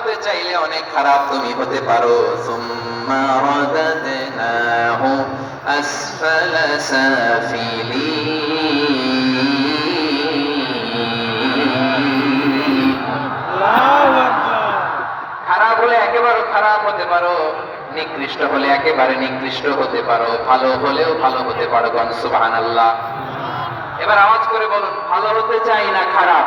হতে চাইলে অনেক খারাপ তুমি হতে পারো। খারাপ হলে একেবারে খারাপ হতে পারো, নিকৃষ্ট হলে একেবারে নিকৃষ্ট হতে পারো, ভালো হলেও ভালো হতে পারো গন সুবহান আল্লাহ এবার আওয়াজ করে বলুন, ভালো হতে চাই না খারাপ?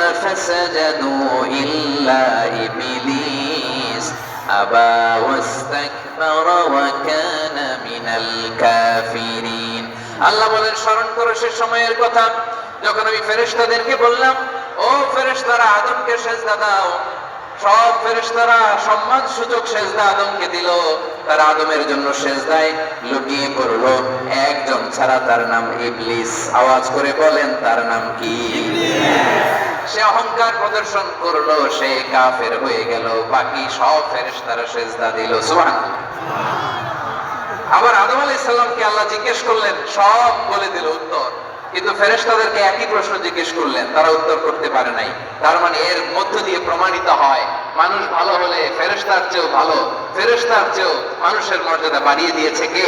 فَسَجَدُوا إِلَّا إِبْلِيسَ أَبَى وَاسْتَكْبَرَ وَكَانَ مِنَ الْكَافِرِينَ আল্লাহ বলেন স্মরণ করো সে সময়ের কথা যখন আমি ফেরেশতাদেরকে বললাম ও ফেরেশতারা আদমকে সেজদা দাও সব ফেরেশতারা সম্মান সূচক সেজদা আদমকে দিল তার আদমের জন্য সেজদায় লুটিয়ে পড়লো একজন ছাড়া তার নাম ইবলিস আওয়াজ করে বলেন তার নাম কি সে অহংকার প্রদর্শন করল, সে কাফের হয়ে গেল। বাকি সব ফেরেশতারা সেজদা দিল। সুবহানাল্লাহ। আবার আদম আলাইহিস সালামকে আল্লাহ জিজ্ঞেস করলেন, সব বলে দিল উত্তর। কিন্তু ফেরেশতাদেরকে একই প্রশ্ন জিজ্ঞেস করলেন, তারা উত্তর করতে পারে নাই। তার মানে এর মধ্য দিয়ে প্রমাণিত হয়, মানুষ ভালো হলে ফেরেশতার চেয়েও ভালো, ফেরেশতার চেয়েও মানুষের মর্যাদা বাড়িয়ে দিয়েছে কে?